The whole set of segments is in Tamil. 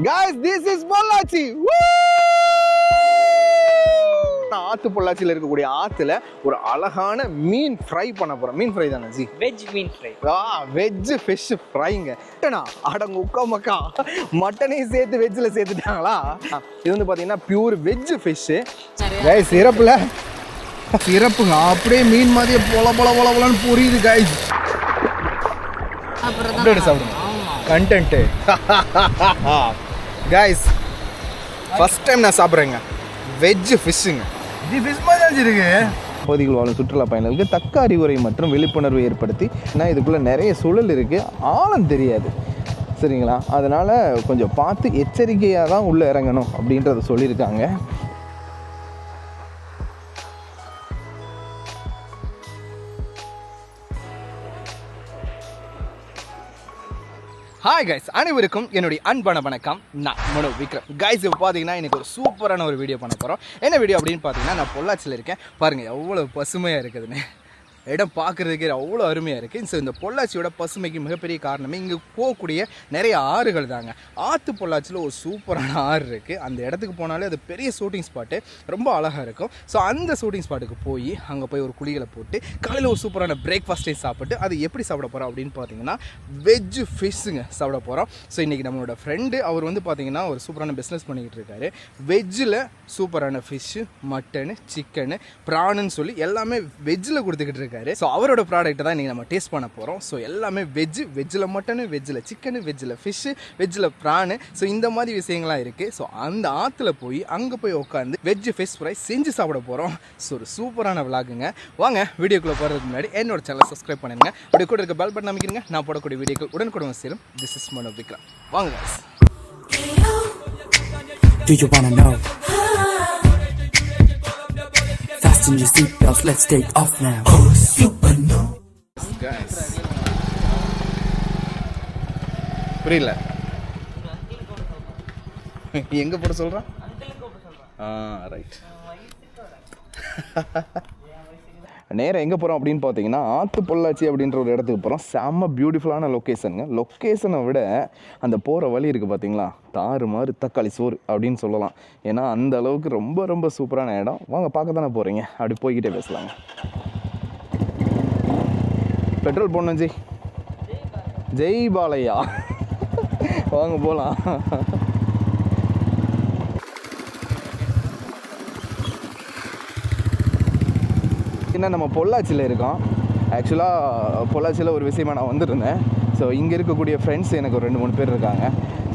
guys this is Pollachi. ஆத்து பொள்ளாச்சியில் இருக்கக்கூடிய ஆத்துல ஒரு அழகான மீன் ஃப்ரை பண்ண போறேன். மீன் ஃப்ரை தானே ஜி? வெஜ் மீன் ஃப்ரை ஆ வெஜ் ஃபிஷ் ஃப்ரைங்க அடங்க உக்கா மக்கா. மட்டனையும் சேர்த்து வெஜ்ஜில் சேர்த்துட்டாங்களா? இது வந்து பார்த்தீங்கன்னா பியூர் வெஜ் ஃபிஷ்ஷு கைஸ் சிறப்புல. சிறப்புங்க அப்படியே மீன் மாதிரியே பொல பொல பொல பொலன்னு புரியுது கைஸ் சாப்பிடுங்க. கண்டென்ட்டு கைஸ் ஃபர்ஸ்ட் டைம் நான் சாப்பிட்றேங்க. வெஜ் ஃபிஷ்ஷுங்க இது ஃபிஷ் மாதிரி இருக்கு பகுதிகள் வாழும் சுற்றுலா பயணிகளுக்கு தக்க அறிவுரை மற்றும் விழிப்புணர்வு ஏற்படுத்தி ஏன்னா இதுக்குள்ளே நிறைய சுழல் இருக்குது ஆழம் தெரியாது. சரிங்களா? அதனால் கொஞ்சம் பார்த்து எச்சரிக்கையாக தான் உள்ளே இறங்கணும் அப்படின்றத சொல்லியிருக்காங்க. ஹாய் கைஸ் அனைவருக்கும் என்னுடைய அன்பான வணக்கம். நான் மனு விக்ரம். கைஸ் இப்போ பார்த்தீங்கன்னா எனக்கு ஒரு சூப்பரான ஒரு வீடியோ பண்ண போகிறோம் என்ன வீடியோ அப்படின்னு பார்த்தீங்கன்னா நான் பொள்ளாச்சியில் இருக்கேன். பாருங்கள் எவ்வளோ பசுமையாக இருக்குதுன்னு. இடம் பார்க்குறதுக்கே அவ்வளோ அருமையாக இருக்குது ஸோ இந்த பொள்ளாச்சியோட பசுமைக்கு மிகப்பெரிய காரணமே இங்கே போகக்கூடிய நிறைய ஆறுகள் தாங்க. ஆற்று பொள்ளாச்சியில் ஒரு சூப்பரான ஆறு இருக்குது அந்த இடத்துக்கு போனாலே அது பெரிய ஷூட்டிங் ஸ்பாட்டு ரொம்ப அழகாக இருக்கும். ஸோ அந்த ஷூட்டிங் ஸ்பாட்டுக்கு போய் அங்கே போய் ஒரு குழிகளை போட்டு காலையில் ஒரு சூப்பரான பிரேக்ஃபாஸ்ட்டையும் சாப்பிட்டு அது எப்படி சாப்பிட போகிறோம் அப்படின்னு பார்த்தீங்கன்னா வெஜ் ஃபிஷ்ஷுங்க சாப்பிட போகிறோம் ஸோ இன்றைக்கி நம்மளோட ஃப்ரெண்டு அவர் வந்து பார்த்தீங்கன்னா ஒரு சூப்பரான பிஸ்னஸ் பண்ணிக்கிட்டு இருக்காரு. வெஜ்ஜில் சூப்பரான ஃபிஷ்ஷு மட்டனு சிக்கனு ப்ரானுன்னு சொல்லி எல்லாமே வெஜ்ஜில் கொடுத்துக்கிட்டு இருக்காரு ஸோ அவரோட ப்ராடக்ட் தான் இன்றைக்கி நம்ம டேஸ்ட் பண்ண போகிறோம் ஸோ எல்லாமே வெஜ்ஜு வெஜ்ஜில் மட்டனு வெஜ்ஜில் சிக்கனு வெஜ்ஜில் ஃபிஷ்ஷு வெஜ்ஜில் ப்ரானு ஸோ இந்த மாதிரி விஷயங்கள்லாம் இருக்குது ஸோ அந்த ஆற்றுல போய் அங்கே போய் உட்காந்து வெஜ்ஜு ஃபிஷ் ஃப்ரை செஞ்சு சாப்பிட போகிறோம் ஸோ ஒரு சூப்பரான விளாகுங்க வாங்க வீடியோக்குள்ளே போகிறதுக்கு முன்னாடி என்னோட சேனலை சப்ஸ்கிரைப் பண்ணுங்க. அப்படி கூட இருக்க பெல் பட்டன் அமைக்கிறீங்க நான் போடக்கூடிய வீடியோக்கள் உடனுக்குடன் சேரும். திஸ் இஸ் மனோ விக்ரம் வாங்க. Do you wanna know? Fasten your seatbelts, let's take off now. Oh, super no. guys. புரியல எங்க போட சொல்றான் ஆ ரைட் நேரம் எங்கே போகிறோம் அப்படின்னு பார்த்தீங்கன்னா ஆத்து பொள்ளாச்சி அப்படின்ற ஒரு இடத்துக்கு போகிறோம் செம்ம பியூட்டிஃபுல்லான லொக்கேஷனுங்க லொக்கேஷனை விட அந்த போகிற வழி இருக்குது பார்த்தீங்களா தாறு மாறு தக்காளி சோறு அப்படின்னு சொல்லலாம். ஏன்னா அந்த அளவுக்கு ரொம்ப ரொம்ப சூப்பரான இடம். வாங்க பார்க்க தானே போகிறீங்க அப்படி போய்கிட்டே பேசலாங்க. பெட்ரோல் போடணும் ஜெய். ஜெய் பாலையா? வாங்க போகலாம் என்ன நம்ம பொள்ளாச்சியில் இருக்கோம். ஆக்சுவலாக பொள்ளாச்சியில் ஒரு விஷயமா நான் வந்திருந்தேன். ஸோ இங்கே இருக்கக்கூடிய ஃப்ரெண்ட்ஸ் எனக்கு ஒரு ரெண்டு மூணு பேர் இருக்காங்க.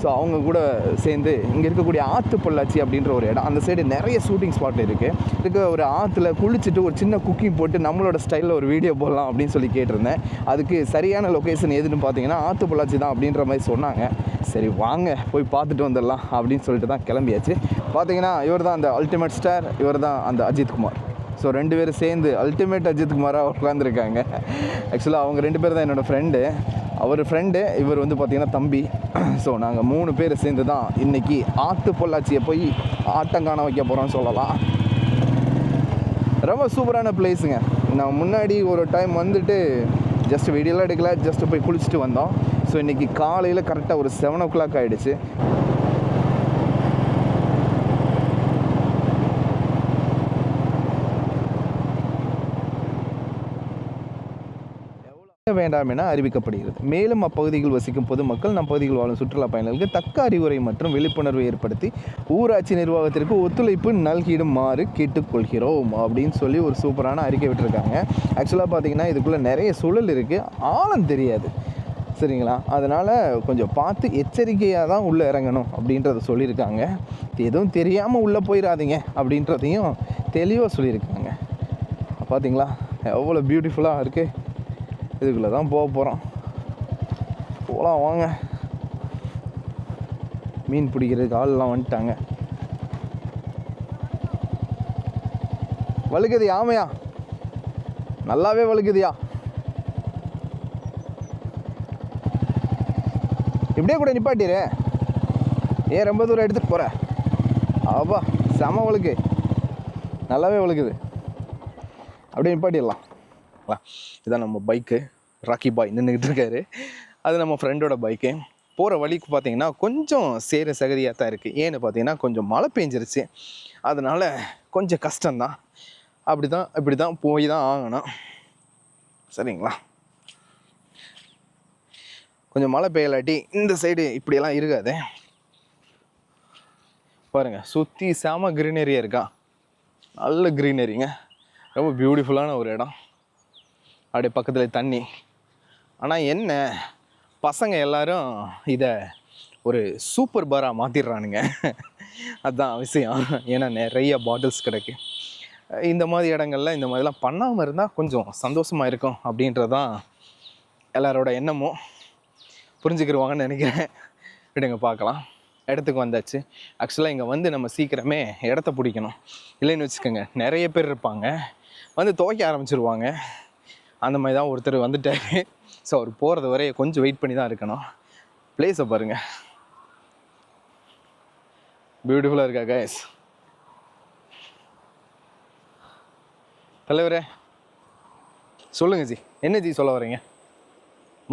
ஸோ அவங்க கூட சேர்ந்து இங்கே இருக்கக்கூடிய ஆற்று பொள்ளாச்சி அப்படின்ற ஒரு இடம் அந்த சைடு நிறைய ஷூட்டிங் ஸ்பாட் இருக்குது இருக்க ஒரு ஆற்றுல குளிச்சுட்டு ஒரு சின்ன குக்கிங் போட்டு நம்மளோட ஸ்டைலில் ஒரு வீடியோ போடலாம் அப்படின்னு சொல்லி கேட்டிருந்தேன். அதுக்கு சரியான லொக்கேஷன் எதுன்னு பார்த்தீங்கன்னா ஆற்று பொள்ளாச்சி தான் அப்படின்ற மாதிரி சொன்னாங்க. சரி வாங்க போய் பார்த்துட்டு வந்துடலாம் அப்படின்னு சொல்லிட்டு தான் கிளம்பியாச்சு. பார்த்தீங்கன்னா இவர் தான் அந்த அல்டிமேட் ஸ்டார் இவர் தான் அந்த அஜித் குமார். ஸோ ரெண்டு பேரும் சேர்ந்து அல்டிமேட் அஜித் குமாராக உட்காந்துருக்காங்க ஆக்சுவலாக அவங்க ரெண்டு பேர் தான் என்னோடய ஃப்ரெண்டு அவர் ஃப்ரெண்டு இவர் வந்து பார்த்திங்கன்னா தம்பி. ஸோ நாங்கள் மூணு பேர் சேர்ந்து தான் இன்றைக்கி ஆட்டு பொள்ளாச்சியை போய் ஆட்டங்கான வைக்க போகிறோம்னு சொல்லலாம். ரொம்ப சூப்பரான பிளேஸுங்க நான் முன்னாடி ஒரு டைம் வந்துட்டு ஜஸ்ட் வீடியோலாம் எடுக்கல ஜஸ்ட்டு போய் குளிச்சுட்டு வந்தோம். ஸோ இன்றைக்கி காலையில் கரெக்டாக ஒரு செவன் ஓ கிளாக் ஆகிடுச்சு வேண்டாம் என அறிவிக்கப்படுகிறது. மேலும் அப்பகுதியில் வசிக்கும் பொதுமக்கள் நம் பகுதியில் வாழும் சுற்றுலா பயணிகளுக்கு தக்க அறிவுரை மற்றும் விழிப்புணர்வு ஏற்படுத்தி ஊராட்சி நிர்வாகத்திற்கு ஒத்துழைப்பு நல்கிடுமாறு கேட்டுக்கொள்கிறோம் அப்படின்னு சொல்லி ஒரு சூப்பரான அறிக்கை விட்டுருக்காங்க. ஆக்சுவலாக பார்த்தீங்கன்னா இதுக்குள்ளே நிறைய சூழல் இருக்குது ஆழம் தெரியாது. சரிங்களா? அதனால் கொஞ்சம் பார்த்து எச்சரிக்கையாக தான் உள்ளே இறங்கணும் அப்படின்றத சொல்லியிருக்காங்க. எதுவும் தெரியாமல் உள்ளே போயிடாதீங்க அப்படின்றதையும் தெளிவாக சொல்லியிருக்காங்க. பார்த்தீங்களா? எவ்வளோ பியூட்டிஃபுல்லாக இருக்குது இதுக்குள்ளே தான் போக போகிறோம் போகலாம் வாங்க. மீன் பிடிக்கிறதுக்கு ஆள்லாம் வந்துட்டாங்க. வழுக்குது ஆமையா நல்லாவே வழுக்குதியா? இப்படியே கூட நிப்பாட்டிரு. ஏன் ரொம்ப தூரம் எடுத்துகிட்டு போகிற அப்பா செம வழுக்கு. நல்லாவே வழுக்குது. அப்படியே நிப்பாட்டிடலாம். இதான் நம்ம பைக்கு ராக்கி பாய் நின்றுக்கிட்டு இருக்காரு. அது நம்ம ஃப்ரெண்டோட பைக்கு போகிற வழிக்கு பார்த்தீங்கன்னா கொஞ்சம் சேர சகதியாக தான் இருக்குது ஏன்னு பார்த்தீங்கன்னா கொஞ்சம் மழை பெஞ்சிருச்சு. அதனால் கொஞ்சம் கஷ்டம்தான். அப்படி தான் இப்படி தான் போய் தான் ஆகணும். சரிங்களா? கொஞ்சம் மழை பெய்யலாட்டி இந்த சைடு இப்படியெல்லாம் இருக்காது. பாருங்க சுற்றி செம க்ரீனரியாக இருக்கா? நல்ல க்ரீனரிங்க ரொம்ப பியூட்டிஃபுல்லான ஒரு இடம். அப்படியே பக்கத்தில் தண்ணி. ஆனால் என்ன பசங்க எல்லாரும் இதை ஒரு சூப்பர் பாராக மாற்றிடுறானுங்க அதுதான் விஷயம். ஏன்னா நிறைய பாட்டில்ஸ் கிடைக்கு. இந்த மாதிரி இடங்கள்ல இந்த மாதிரிலாம் பண்ணாமல் இருந்தால் கொஞ்சம் சந்தோஷமாக இருக்கும் அப்படின்றது தான் எல்லாரோட எண்ணமும். புரிஞ்சுக்கிருவாங்கன்னு நினைக்கிறேன். விடுங்க பார்க்கலாம். இடத்துக்கு வந்தாச்சு. ஆக்சுவலாக இங்கே வந்து நம்ம சீக்கிரமே இடத்த பிடிக்கணும். இல்லைன்னு வச்சுக்கோங்க நிறைய பேர் இருப்பாங்க. வந்து துவைக்க ஆரம்பிச்சிருவாங்க. அந்த மாதிரி தான் ஒருத்தர் வந்துட்டாரு. ஸோ அவர் போகிறது வரைய கொஞ்சம் வெயிட் பண்ணி தான் இருக்கணும். பிளேஸை பாருங்கள் பியூட்டிஃபுல்லாக இருக்கா கைஸ் தலைவரே சொல்லுங்க ஜி. என்ன ஜி சொல்ல வரீங்க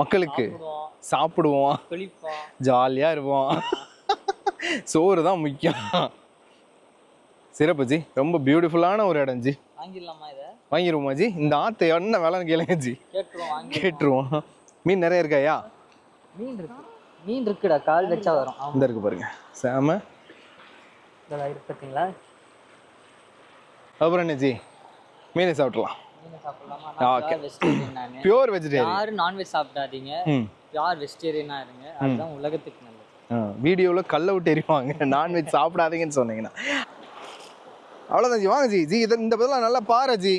மக்களுக்கு சாப்பிடுவோம். ஜாலியாக இருப்போம். சோறு தான் முக்கியம். சிறப்பு ஜி. ரொம்ப பியூட்டிஃபுல்லான ஒரு இடம் ஜி. வாங்கிடலாமா இதை? வாங்கிடுவோமா ஜி? இந்த ஆற்று என்ன விலைன்னு கேளுங்க ஜி. கேட்டுருவோம் கேட்டுருவோம். மீன் நிறைய இருக்காயா மீன் இருக்கு. மீன் இருக்குடா கால் வச்சா வரும். இந்த இருக்கு பாருங்க. சாம. இதெல்லாம் இருக்கு பார்த்தீங்களா அப்புறம் என்ன ஜி? மீனை சாப்பிடலாமா. நான் பியூர் வெஜிடேரியன் யாரும் நான்வெஜ் சாப்பிடாதீங்க. ம். யார் வெஜிடேரியனா இருங்க. அதுதான் உலகத்துக்கு நல்லது. வீடியோவில் கல்லை விட்டு எறிவாங்க. நான்வெஜ் சாப்பிடாதீங்கன்னு சொன்னீங்கன்னா. அவ்வளோதான் ஜி. வாங்க ஜி. ஜி இதை இந்த பதிலாக நல்லா பாரு ஜி.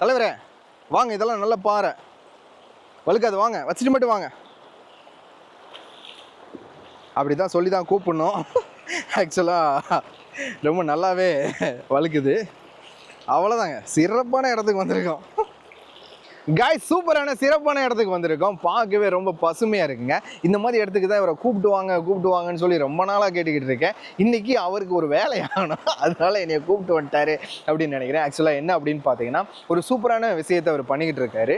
தலைவரே வாங்க இதெல்லாம் நல்லா பாரு. வழுக்காது வாங்க. வச்சுட்டு மட்டும் வாங்க. அப்படி தான் சொல்லி தான் கூப்பிடணும் ஆக்சுவலாக ரொம்ப நல்லாவே வழுக்குது. அவ்வளோதாங்க சிறப்பான இடத்துக்கு வந்திருக்கோம். காய் சூப்பரான சிறப்பான இடத்துக்கு வந்திருக்கோம். பார்க்கவே ரொம்ப பசுமையாக இருக்குங்க. இந்த மாதிரி இடத்துக்கு தான் இவரை கூப்பிட்டு வாங்க கூப்பிட்டு வாங்கன்னு சொல்லி ரொம்ப நாளாக கேட்டுக்கிட்டு இருக்கேன். இன்னைக்கு அவருக்கு ஒரு வேலை ஆகணும் அதனால என்னைய கூப்பிட்டு வந்துட்டாரு அப்படின்னு நினைக்கிறேன். ஆக்சுவலாக என்ன அப்படின்னு பார்த்தீங்கன்னா ஒரு சூப்பரான விஷயத்தை அவர் பண்ணிக்கிட்டு இருக்காரு.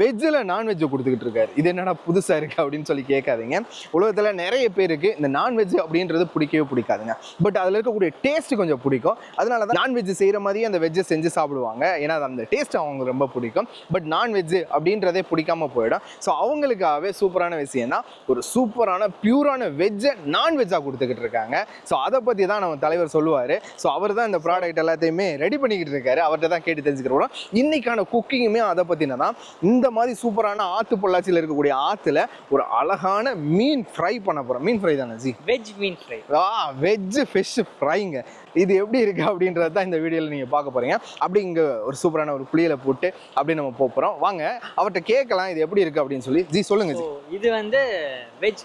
வெஜ்ஜில் நான்வெஜ்ஜை கொடுத்துக்கிட்டு இருக்காரு. இது என்னடா புதுசாக இருக்குது அப்படின்னு சொல்லி கேட்காதீங்க. உலகத்தில் நிறைய பேருக்கு இந்த நான்வெஜ் அப்படின்றது பிடிக்கவே பிடிக்காதுங்க. பட் அதில் இருக்கக்கூடிய டேஸ்ட் கொஞ்சம் பிடிக்கும். அதனால தான் நான்வெஜ் செய்கிற மாதிரியே அந்த வெஜ்ஜை செஞ்சு சாப்பிடுவாங்க. ஏன்னா அந்த டேஸ்ட் அவங்களுக்கு ரொம்ப பிடிக்கும். பட் நான்வெஜ் அப்படின்றதே பிடிக்காம போயிடும். ஸோ அவங்களுக்காகவே சூப்பரான விஷயம் தான் ஒரு சூப்பரான பியூரான வெஜ்ஜை நான்வெஜ்ஜாக கொடுத்துக்கிட்டு இருக்காங்க. ஸோ அதை பற்றி தான் நம்ம தலைவர் சொல்லுவார். ஸோ அவர் தான் இந்த ப்ராடக்ட் எல்லாத்தையுமே ரெடி பண்ணிக்கிட்டு இருக்காரு. அவர்கிட்ட தான் கேட்டு தெரிஞ்சுக்கிறோம் இன்னைக்கான குக்கிங்குமே அதை பற்றின தான். இந்த மாதிரி சூப்பரான ஆற்று பொள்ளாச்சியில் இருக்கக்கூடிய ஆற்றுல ஒரு அழகான மீன் ஃப்ரை பண்ண போகிறோம் மீன் ஃப்ரை தானே ஜி? வெஜ் மீன் ஃப்ரை. ஆ வெஜ் ஃபிஷ் ஃப்ரைங்க. இது எப்படி இருக்குது அப்படின்றது தான் இந்த வீடியோவில் நீங்கள் பார்க்க போகிறீங்க அப்படி இங்கே ஒரு சூப்பரான ஒரு புளியலை போட்டு அப்படி நம்ம போக போகிறோம் வாங்க அவர்கிட்ட கேட்கலாம் இது எப்படி இருக்குது அப்படின்னு சொல்லி. ஜி சொல்லுங்க ஜி. இது வந்து வெஜ்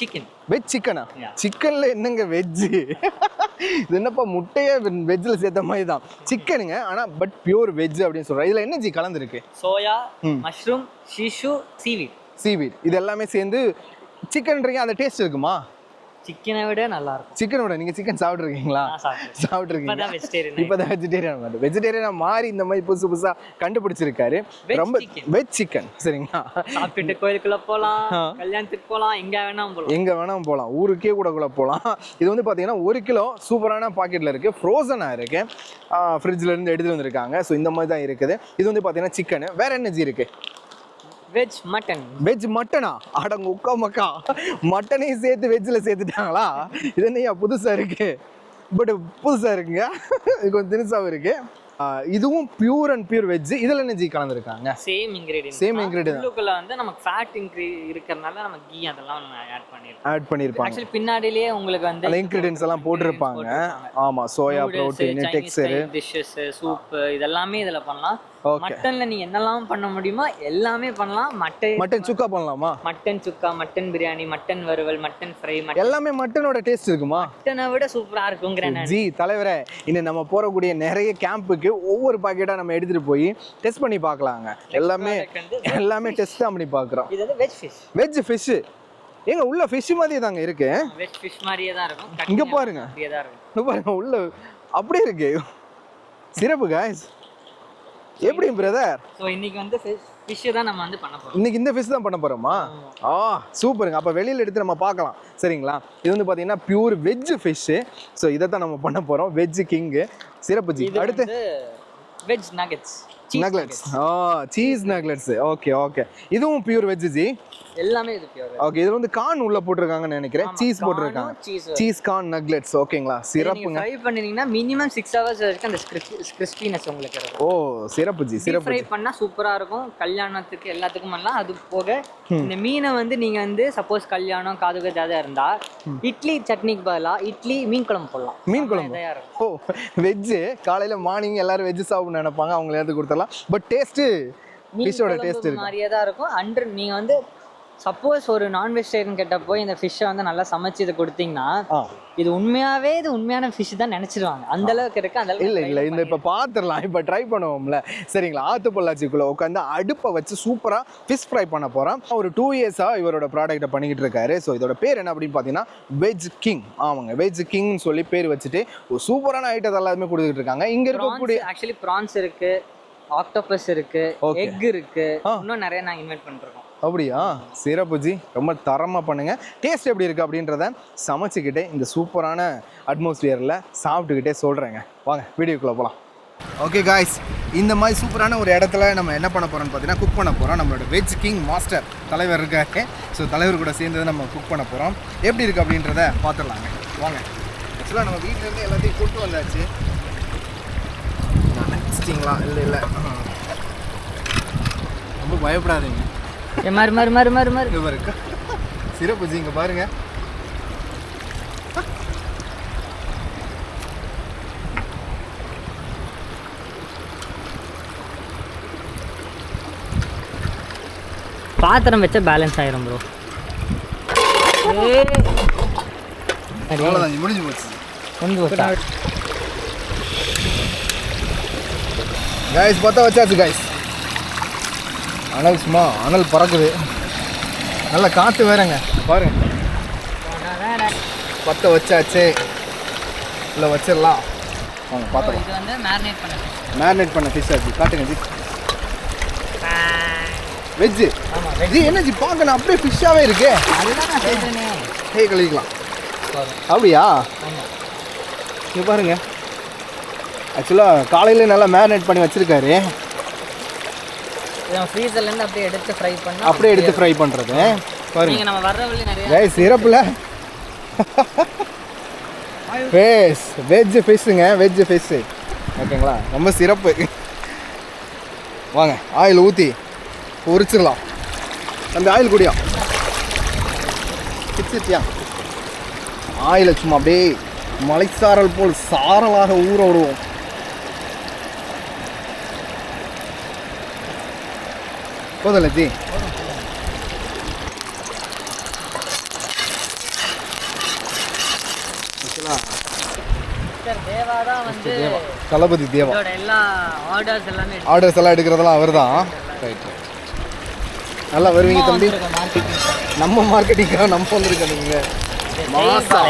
சிக்கன் வெஜ் சிக்கனா. சிக்கன்ல என்னங்க வெஜ் இது என்னப்பா முட்டையே வெஜ்ஜில் சேர்த்த மாதிரி தான். சிக்கனுங்க ஆனால் பட் பியூர் வெஜ் அப்படின்னு சொல்கிறேன் இதில் என்ன ஜி கலந்துருக்கு? சோயா. மஷ்ரூம் ஷிஷு சீவீட் சீவீட் இது எல்லாமே சேர்ந்து சிக்கன்றீங்க அந்த டேஸ்ட் இருக்குமா? சிக்கனை விட நல்லா இருக்கும் சிக்கனோட நீங்கள் சிக்கன் சாப்பிட்ருக்கீங்களா சாப்பிட்ருக்கீங்க இப்பதான் வெஜிடேரியன் இப்போதான் வெஜிடேரியன் மாறி இந்த மாதிரி புதுசு புதுசாக கண்டுபிடிச்சிருக்காரு. ரொம்ப. வெஜ் சிக்கன் சரிங்களா? சாப்பிட்டுட்டு கோயிலுக்குள்ள போலாம். கல்யாணத்துக்கு போலாம் எங்க வேணாலும் போலாம். எங்கே வேணாலும் போகலாம் ஊருக்கே கூட கூட போகலாம் இது வந்து பார்த்தீங்கன்னா ஒரு கிலோ சூப்பரான பாக்கெட்டில் இருக்குது ஃப்ரோசனாக இருக்குது ஃப்ரிட்ஜில் இருந்து எடுத்துகிட்டு வந்திருக்காங்க. ஸோ இந்த மாதிரி தான் இருக்குது. இது வந்து பார்த்தீங்கன்னா சிக்கனு வேற என்ன ஜி இருக்குது வெஜ் மட்டன். வெஜ் மட்டனா? அடங்க உக்கா மக்கா. மட்டனையும் சேர்த்து வெஜ்ஜில் சேர்த்துட்டாங்களா? இது என்னையா புதுசாக இருக்கு. பட் புதுசாக இருக்குங்க. இது கொஞ்சம் தினுசாகவும் இருக்கு. இதுவும் பியூர் அண்ட் பியூர் வெஜ் இதில் என்ன ji கலந்துருக்காங்க? Same ingredient Same ingredient. உள்ளுக்குள்ள வந்து நமக்கு ஃபேட் இன்க்ரீ இருக்கறனால நம்ம கீ அதெல்லாம் நம்ம ஆட் பண்ணிருக்கோம். ஆட் பண்ணியிருப்பாங்க ஆக்சுவலி பின்னாடிலேயே உங்களுக்கு வந்து அந்த இன்க்ரீடியன்ஸ் எல்லாம் போட்டிருப்பாங்க. ஆமாம் soya protein texture dishes soup இதெல்லாமே இதுல பண்ணலாம். மட்டன்ல நீ என்னெல்லாம் பண்ண முடியுமோ எல்லாமே பண்ணலாம். மட்டன் மட்டன் சுக்கா பண்ணலாமா? Mutton sukka mutton biryani mutton வறுவல் மட்டன் ஃப்ரை எல்லாமே மட்டனோட டேஸ்ட் இருக்குமா? மட்டனை விட சூப்பரா இருக்குங்கிறேன் ஜி தலைவரே இன்னும் நம்ம போறக்கூடிய நிறைய கேம்புக்கு ஒவ்வொரு பாக்கெட்டா நம்ம எடுத்துட்டு போய் டெஸ்ட் பண்ணி பார்க்கலாங்க. எல்லாமே எல்லாமே டெஸ்ட் தான் பண்ணி பார்க்குறோம். இது வந்து வெஜ் ஃபிஷ் வெஜ் ஃபிஷ்ஷு ஏங்க உள்ள ஃபிஷ் மாதிரியே தாங்க இருக்கு. வெஜ் ஃபிஷ் மாதிரியே தான் இருக்கும். இங்க பாருங்க. இங்க பாருங்க உள்ள அப்படியே இருக்கு. சிறப்பு காய்ஸ் எப்படி பிரதர் ஸோ இன்னைக்கு வந்து ஃபிஷ் தான் நம்ம வந்து பண்ண இன்னைக்கு இந்த ஃபிஷ் தான் பண்ண போறோமா? ஆ. சூப்பருங்க. அப்போ வெளியில் எடுத்து நம்ம பார்க்கலாம். சரிங்களா? இது வந்து பார்த்தீங்கன்னா பியூர் வெஜ் ஃபிஷ்ஷு ஸோ இதை தான் நம்ம பண்ண போகிறோம் வெஜ் கிங்கு சிறப்பு ஜி. அடுத்து? வெஜ் நகெட்ஸ் நக்லெட்ஸ் ஆ சீஸ் நக்லெட்ஸ் ஓகே ஓகே இதுவும் பியூர் வெஜ் ஜி. எல்லாமே பியூர் ஓகே இது வந்து கார்ன் உள்ள போட்டிருக்காங்கன்னு நினைக்கிறேன். சீஸ் போட்டிருக்காங்க. சீஸ் கார்ன் நக்லெட்ஸ் ஓகேங்களா சிறப்புங்க. ஃப்ரை பண்ணினீங்கன்னா மினிமம் சிக்ஸ் ஹவர்ஸ் வரைக்கும் அந்த கிறிஸ்பினஸ் உங்களுக்கு ஓ சிறப்பு ஜி சிறப்பு ஃப்ரை பண்ணா சூப்பரா இருக்கும். கல்யாணத்துக்கு எல்லாத்துக்கும் பண்ணலாம். அது போக இந்த மீனை வந்து நீங்க வந்து சப்போஸ் கல்யாணம் காது கஜாதா இருந்தா இட்லி சட்னிக்கு பதிலா இட்லி மீன் குழம்பு போடலாம். மீன் குழம்பு. ஓ வெஜ்ஜு காலையில் மார்னிங் எல்லாரும் வெஜ் சாப்பிடணும்னு நினைப்பாங்க. அவங்கள எடுத்து கொடுத்துடலாம். பட் டேஸ்ட்டு மீன் ஃபிஷ்ஷோட டேஸ்ட் இருக்கு. மாதிரியே தான் இருக்கும். அண்ட் நீங்க வந்து சப்போஸ் ஒரு நான் வெஜிடேரியன் கிட்ட போய் இந்த ஃபிஷ்ஷை வந்து நல்லா சமைச்சு இதை கொடுத்தீங்கன்னா இது உண்மையாவே இது உண்மையான ஃபிஷ் தான் நினைச்சிருவாங்க. அந்த அளவுக்கு இருக்கு அந்த இல்லை இல்லை இந்த இப்போ பார்த்துடலாம் இப்போ ட்ரை பண்ணுவோம்ல. சரிங்களா? ஆத்து பொள்ளாச்சிக்குள்ளே உட்காந்து அடுப்பை வச்சு சூப்பராக ஃபிஷ் ஃப்ரை பண்ண போகிறோம் ஒரு டூ இயர்ஸாக இவரோட ப்ராடக்ட்டை பண்ணிக்கிட்டு இருக்காரு. ஸோ இதோட பேர் என்ன அப்படின்னு பார்த்தீங்கன்னா வெஜ் கிங் ஆமாங்க வெஜ் கிங்னு சொல்லி பேர் வச்சுட்டு ஒரு சூப்பரான ஐட்டத்தை எல்லாருமே கொடுத்துட்டு இருக்காங்க. இங்கே இருக்கக்கூடிய ஆக்சுவலி ப்ரான்ஸ் இருக்கு ஆக்டோபஸ் இருக்கு. எக் இருக்கு. இன்னும் நிறைய நான் இன்வைட் பண்ணிருக்கோம். அப்படியா? சிறப்பு ஜி ரொம்ப தரமாக பண்ணுங்கள் டேஸ்ட் எப்படி இருக்குது அப்படின்றத சமைச்சிக்கிட்டே இந்த சூப்பரான அட்மாஸ்பியரில் சாப்பிட்டுக்கிட்டே சொல்கிறேங்க வாங்க வீடியோக்குள்ளே போகலாம் ஓகே காய்ஸ் இந்த மாதிரி சூப்பரான ஒரு இடத்துல நம்ம என்ன பண்ண போகிறோம்னு பார்த்தீங்கன்னா குக் பண்ண போகிறோம் நம்மளோட வெஜ் கிங் மாஸ்டர் தலைவர் இருக்காரு. ஸோ தலைவர் கூட சேர்ந்து நம்ம குக் பண்ண போகிறோம் எப்படி இருக்குது அப்படின்றத பார்த்துடலாங்க. வாங்க. ஆக்சுவலாக நம்ம வீட்டிலேருந்து எல்லாத்தையும் கூட்டு வந்தாச்சு. நினச்சிட்டிங்களா? இல்லை இல்லை. ரொம்ப பயப்படாதீங்க. மாதிரி மாதிரி மாதிரி மாதிரி இங்க பாருங்க. சிறப்பு இங்க பாருங்க. பாத்திரம் வச்சா பேலன்ஸ் ஆயிரும் ப்ரோ முடிஞ்சு போச்சு. கொஞ்சம் வச்சா காய்ஸ் பற்ற வச்சாச்சு காய்ஸ் அனல் சும்மா அனல் பறக்குது. நல்ல காற்று வேறங்க. பாருங்க. பற்ற வச்சாச்சு. இல்லை வச்சிடலாம். வாங்க பார்த்துக்கலாம் இது வந்து மேரினேட் பண்ண மேரினேட் பண்ண ஃபிஷ் ஆச்சு. காட்டுங்க ஜி. வெஜ்ஜு ஜி என்ன ஜி பார்க்கணும் அப்படியே ஃபிஷ்ஷாகவே இருக்கே ஹே கழிக்கலாம் அப்படியா? இங்க பாருங்க. ஆக்சுவலாக காலையில நல்லா மேரினேட் பண்ணி வச்சிருக்காரு. இதை ஃப்ரீசர்ல இருந்து அப்படியே எடுத்து ஃப்ரை பண்ணா அப்படியே எடுத்து ஃப்ரை பண்ணுறது பாருங்க. நீங்க நம்ம வர்ற வழி நிறைய சிறப்புல. ஃபேஸ் வெஜ் ஃபிஷ்ஷுங்க வெஜ் ஃபிஷ்ஷு ஓகேங்களா? ரொம்ப சிறப்பு. வாங்க ஆயில் ஊற்றி பொரிச்சிடலாம். அந்த ஆயில் குடியா? கிச்சிட்டியா? ஆயிலை சும்மா அப்படியே மலைச்சாரல் போல் சாரலாக ஊற விடுவோம். தான் வந்து தளபதி தேவா. ஆர்டர்ஸ் எல்லாமே எடுக்கிறதெல்லாம் அவர் தான் ரைட் நல்லா வருவீங்க தம்பி. நம்ம மார்க்கெட்டிங்காக நம்ம வந்திருக்கோம் நீங்கள் மாசா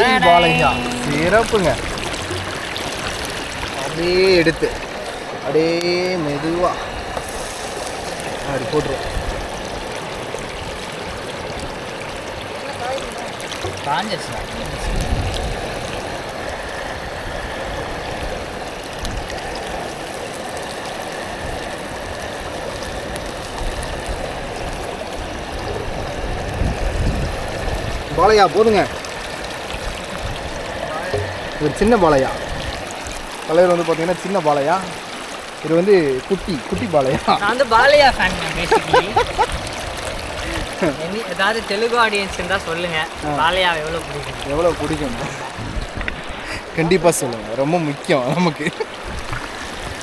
ஜெய் பாலையா சிறப்புங்க. அப்படியே எடுத்து. அப்படியே மெதுவா. அப்படி போட்டுருவோம். பாலையா போதுங்க. ஒரு சின்ன பாலையா? தலைவர் வந்து பார்த்தீங்கன்னா சின்ன பாலையா? இது வந்து குட்டி குட்டி பாலையா? நான் வந்து பாலையா ஃபேன் ஏதாவது தெலுங்கு ஆடியன்ஸ் இருந்தா சொல்லுங்க. பாலையா எவ்வளவு பிடிக்கும்? எவ்வளோ பிடிக்கும்? கண்டிப்பாக சொல்லுங்கள் ரொம்ப முக்கியம் நமக்கு.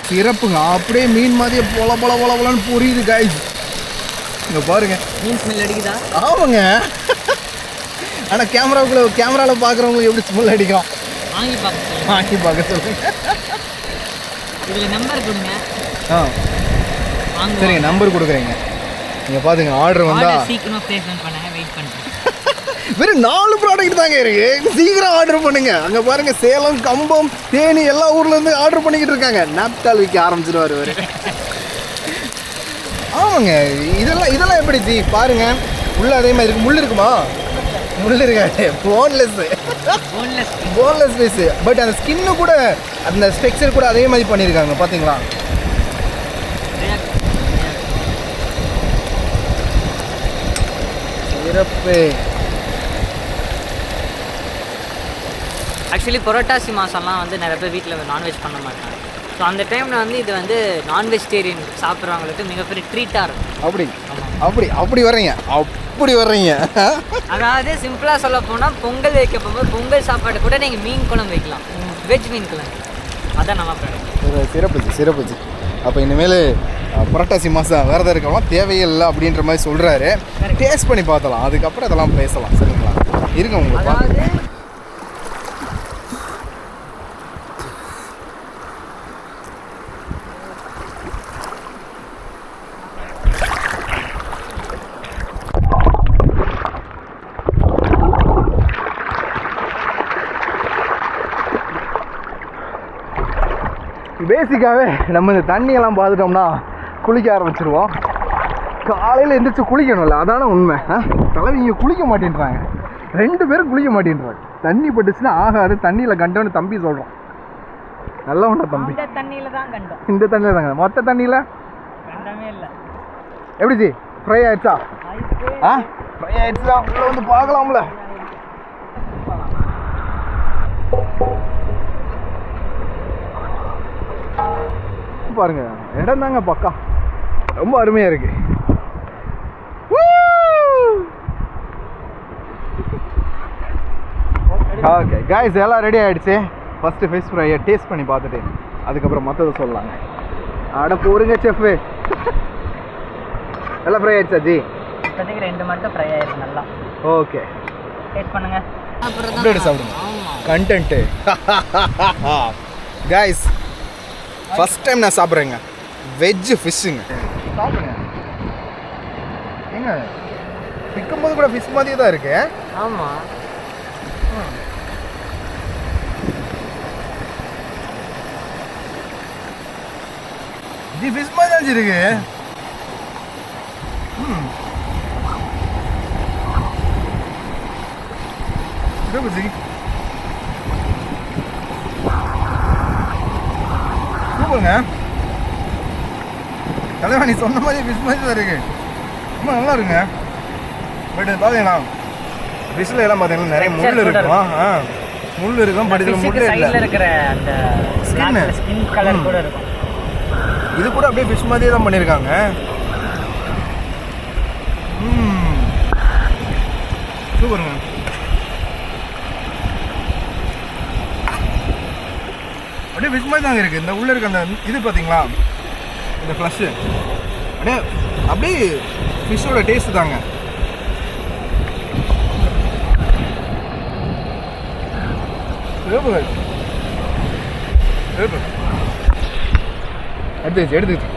சிறப்புங்க. அப்படியே மீன் மாதிரியே பொல பொல பொல பொலன்னு புரியுது காய்ஸ் இங்கே பாருங்க. மீன் ஸ்மெல் அடிக்குதா? ஆமாங்க. ஆனால் கேமராவுக்குள்ள கேமராவில் பார்க்குறவங்களுக்கு எப்படி ஸ்மெல் அடிக்கும்? வாங்கி பார்க்க வாங்கி பார்க்க சொல்லுங்க. இதுல நம்பர் கொடுங்க. ஆ. சரிங்க நம்பர் கொடுக்குறீங்க. நீங்கள் பார்த்துங்க ஆர்டர் வந்தால் ஆர்டர் சீக்கிரமா பிளேஸ்மெண்ட் பண்ணுங்க வெயிட் பண்றேன். வெறும் நாலு ப்ராடக்ட் தாங்க இருக்கு. சீக்கிரம் ஆர்டர் பண்ணுங்க. அங்க பாருங்க சேலம் கம்பம் தேனி எல்லா ஊர்ல இருந்து ஆர்டர் பண்ணிக்கிட்டு இருக்காங்க. நாப்தால் விற்க ஆரம்பிச்சிருவாரு அவரு ஆமாங்க இதெல்லாம் இதெல்லாம் எப்படி ஜி பாருங்க. உள்ள அதே மாதிரி இருக்கு. முள் இருக்குமா? முள் இருக்காது boneless boneless boneless piece but அந்த ஸ்கின்னு கூட அந்த ஸ்ட்ரக்சர் கூட அதே மாதிரி பண்ணியிருக்காங்க பாத்தீங்களா? சிறப்பு. ஆக்சுவலி புரட்டாசி மாதம்லாம் வந்து நிறைய பேர் வீட்டில் நான்வெஜ் பண்ண மாட்டாங்க. ஸோ அந்த டைமில் வந்து இது வந்து நான் வெஜிடேரியன் சாப்பிட்றவங்களுக்கு மிகப்பெரிய ட்ரீட்டாக இருக்கும். அப்படி. அப்படி அப்படி வர்றீங்க. அப்படி வர்றீங்க. அதாவது சிம்பிளாக சொல்ல போனால் பொங்கல் வைக்க போகும்போது பொங்கல் சாப்பாடு கூட நீங்கள் மீன் குழம்பு வைக்கலாம். வெஜ் மீன் குழம்பு. அதான் நல்லா ப்ராடக்ட் சிறப்புச்சு சிறப்புச்சு அப்போ இனிமேல் புரட்டாசி மாதம் விரதம் இருக்கலாம் தேவையில்லை அப்படின்ற மாதிரி சொல்கிறாரு டேஸ்ட் பண்ணி பார்த்தலாம். அதுக்கப்புறம் அதெல்லாம் பேசலாம். சரிங்களா? இருங்க உங்களுக்கு பேசிக்காகவே நம்ம இந்த தண்ணியெல்லாம் பார்த்துட்டோம்னா குளிக்க ஆரம்பிச்சிருவோம். காலையில் எந்திரிச்சு குளிக்கணும்ல அதான உண்மை? தலைவி இங்கே குளிக்க மாட்டேன்றாங்க. ரெண்டு பேரும் குளிக்க மாட்டேன்றாங்க. தண்ணி பட்டுச்சுன்னா ஆகாது தண்ணியில் கண்டவனு தம்பி சொல்கிறோம் நல்ல உண்டா தம்பி. இந்த தண்ணியில் தான் கண்டோம். இந்த தண்ணியில் தாங்க மொத்த தண்ணியில்? எப்படி ஜி? ஃப்ரை ஆயிடுச்சா? ஆ? ஃப்ரை ஆயிடுச்சா உள்ள வந்து பார்க்கலாம்ல. பாருங்க. இடம் தாங்க பக்கா. ரொம்ப அருமையா இருக்கு. ஓகே காய்ஸ் எல்லாம் ரெடி ஆயிடுச்சு. ஃபர்ஸ்ட் ஃபிஷ் ஃப்ரையை டேஸ்ட் பண்ணி பார்த்துட்டு அதுக்கப்புறம் மற்றதை சொல்லலாங்க. அட போருங்க செஃப்பு எல்லாம் ஃப்ரை ஆயிடுச்சா ஜி? இப்போதைக்கு ரெண்டு மட்டும் ஃப்ரை ஆயிருக்கு நல்லா. ஓகே டேஸ்ட் பண்ணுங்க. சாப்பிடுங்க. கண்டென்ட்டு காய்ஸ் ஃபர்ஸ்ட் டைம் நான் சாப்பிட்றேங்க. வெஜ் ஃபிஷ்ஷுங்க சாப்பிடுங்க. ஏங்க விற்கும்போது கூட ஃபிஷ் மாதிரியே தான் இருக்கு? ஆமாம் ஜி ஃபிஷ் மாதிரி தான் இருக்கு. ம். சிறப்பு ஜி சூப்பருங்க தலைவா நீ சொன்ன மாதிரி ஃபிஷ் மாதிரி தான் இருக்கு. ரொம்ப நல்லா இருக்குங்க. பட் பார்த்தீங்களா ஃபிஷ்ல எல்லாம் பார்த்தீங்கன்னா நிறைய முள் இருக்கும். ஆ முள் இருக்கும் பட் இதில் முள் இல்லை. இருக்கிற அந்த Skin. ஸ்கின் கலர் கூட இருக்கும். இது கூட அப்படியே ஃபிஷ் மாதிரியே தான் பண்ணியிருக்காங்க சூப்பருங்க. அப்படியே ஃபிஷ் மாதிரி தாங்க இருக்குது இந்த உள்ளே இருக்க அந்த இது பார்த்தீங்களா இந்த ஃப்ளஷ்ஷு அப்படியே அப்படியே ஃபிஷ்ஷோட டேஸ்ட் தாங்க. சூப்பர் சூப்பர் எடுத்துச்சு எடுத்துச்சு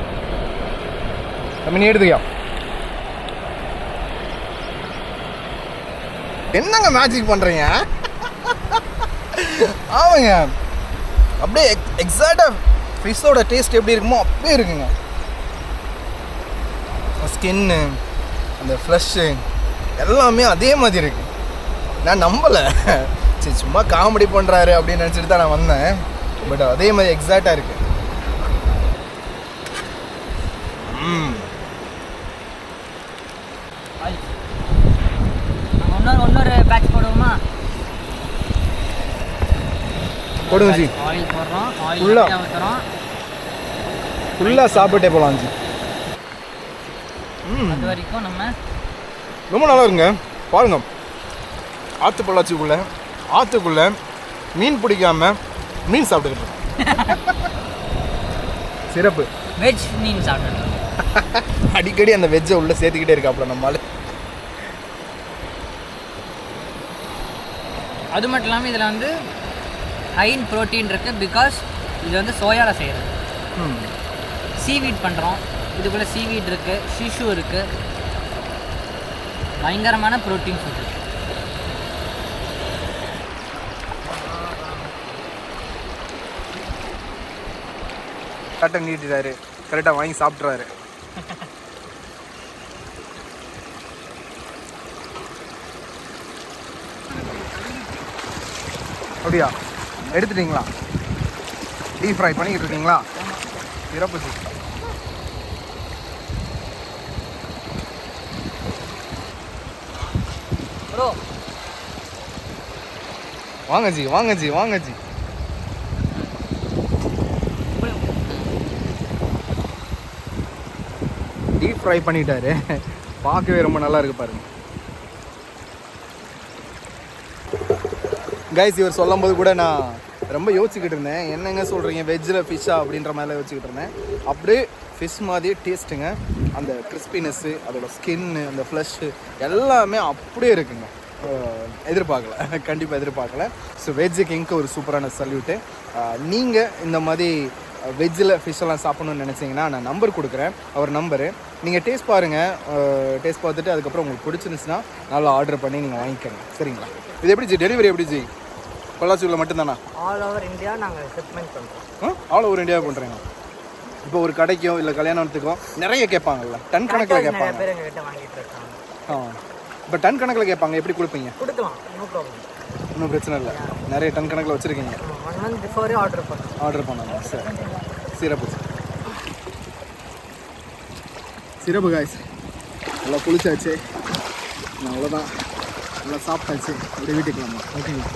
நம்ம நீ எடுத்துக்கியா என்னங்க மேஜிக் பண்ணுறீங்க ஆமாங்க. அப்படியே எக்ஸாக்டாக ஃபிஷ்ஷோட டேஸ்ட் எப்படி இருக்குமோ அப்படியே இருக்குங்க. ஸ்கின்னு அந்த ஃப்ளஷ்ஷு எல்லாமே அதே மாதிரி இருக்கு. நான் நம்பலை. சரி சும்மா காமெடி பண்ணுறாரு அப்படின்னு நினச்சிட்டு தான் நான் வந்தேன். பட் அதே மாதிரி எக்ஸாக்டாக இருக்குது கொடுங்க ஜி. ஆயில் போடுறோம். ஆயில் Full-ஆ. ஊற்றுறோம் ஃபுல்லாக சாப்பிட்டே போகலாம் ஜி. அது வரைக்கும் நம்ம ரொம்ப நல்லா இருங்க பாருங்க. ஆற்று பொள்ளாச்சிக்குள்ள ஆற்றுக்குள்ள மீன் பிடிக்காம மீன் சாப்பிட்டுக்கிட்டு. சிறப்பு. வெஜ் மீன் சாப்பிட்றோம் அடிக்கடி அந்த வெஜ்ஜை உள்ள சேர்த்துக்கிட்டே இருக்காப்புல நம்மளால அது மட்டும் இல்லாமல் இதில் வந்து ஹை இன் ப்ரோட்டீன் இருக்குது பிகாஸ் இது வந்து சோயாவில் செய்கிறது சீவீட் பண்ணுறோம் இதுக்குள்ளே சீவீட் இருக்குது ஷிஷு இருக்குது பயங்கரமான ப்ரோட்டீன் ஃபுட் கரெக்டாக நீட்டுறாரு கரெக்டாக வாங்கி சாப்பிட்றாரு அப்படியா? எடுத்துட்டீங்களா? டீப் ஃப்ரை பண்ணிக்கிட்டு இருக்கீங்களா? சிறப்பு ஜி ப்ரோ வாங்க ஜி வாங்க ஜி வாங்க ஜி. டீப் ஃப்ரை பண்ணிட்டாரு. பார்க்கவே ரொம்ப நல்லா இருக்கு பாருங்க. கைஸ் இவர் சொல்லும்போது கூட நான் ரொம்ப யோசிச்சுக்கிட்டு இருந்தேன். என்னங்க சொல்கிறீங்க வெஜ்ஜில் ஃபிஷ்ஷா அப்படின்ற மாதிரிலாம் யோசிச்சுக்கிட்டு இருந்தேன். அப்படியே ஃபிஷ் மாதிரியே டேஸ்ட்டுங்க அந்த கிறிஸ்பினஸ்ஸு அதோட ஸ்கின்னு அந்த ஃப்ளஷ்ஷு எல்லாமே அப்படியே இருக்குங்க. எதிர்பார்க்கல. கண்டிப்பாக எதிர்பார்க்கல. ஸோ வெஜ்ஜு கிங்க்கு ஒரு சூப்பரான சல்யூட்டு நீங்கள் இந்த மாதிரி வெஜ்ஜில் ஃபிஷ்ஷெல்லாம் சாப்பிட்ணுன்னு நினச்சிங்கன்னா நான் நம்பர் கொடுக்குறேன். அவர் நம்பரு நீங்கள் டேஸ்ட் பாருங்கள் டேஸ்ட் பார்த்துட்டு அதுக்கப்புறம் உங்களுக்கு பிடிச்சிருந்துச்சுன்னா நல்லா ஆர்டர் பண்ணி நீங்கள் வாங்கிக்கோங்க. சரிங்களா? இது எப்படி ஜி? டெலிவரி எப்படி ஜி? பொள்ளாச்சியில் மட்டும்தானா? ஆல் ஓவர் இந்தியா நாங்கள் ஷிப்மெண்ட் பண்ணுறோம் ஆல் ஓவர் இந்தியா பண்ணுறீங்க இப்போ ஒரு கடைக்கோ இல்லை கல்யாணத்துக்கோ நிறைய கேட்பாங்கல்ல. டன் கணக்கில் கேட்பாங்க. பேர் எங்ககிட்ட வாங்கிட்டு இருக்காங்க. ஆ. இப்போ டன் கணக்கில் கேட்பாங்க. எப்படி கொடுப்பீங்க? கொடுக்கலாம். நோ ப்ராப்ளம் ஒன்றும் பிரச்சனை இல்லை. நிறைய டன் கணக்கில் வச்சுருக்கீங்க. ஒன் மந்த் பிஃபோரே ஆர்டர் பண்ணோம். ஆர்டர் பண்ணலாம் சரி. சிறப்பு. சிறப்பு காய்ஸ் நல்லா குளிச்சாச்சு. நான் அவ்வளோதான் நல்லா சாப்பிட்டாச்சு. அப்படியே வீட்டுக்கு ஓகேங்களா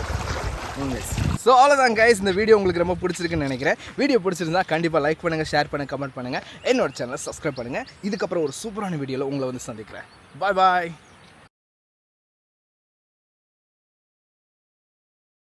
ஸோ அவ்வளோதான் கைஸ் இந்த வீடியோ உங்களுக்கு ரொம்ப பிடிச்சிருக்குன்னு நினைக்கிறேன். வீடியோ பிடிச்சிருந்தா கண்டிப்பாக லைக் பண்ணுங்கள் ஷேர் பண்ணுங்கள் கமெண்ட் பண்ணுங்கள் என்னோட சேனலை சப்ஸ்கிரைப் பண்ணுங்கள் இதுக்கப்புறம் ஒரு சூப்பரான வீடியோவில் உங்களை வந்து சந்திக்கிறேன். பாய் பாய்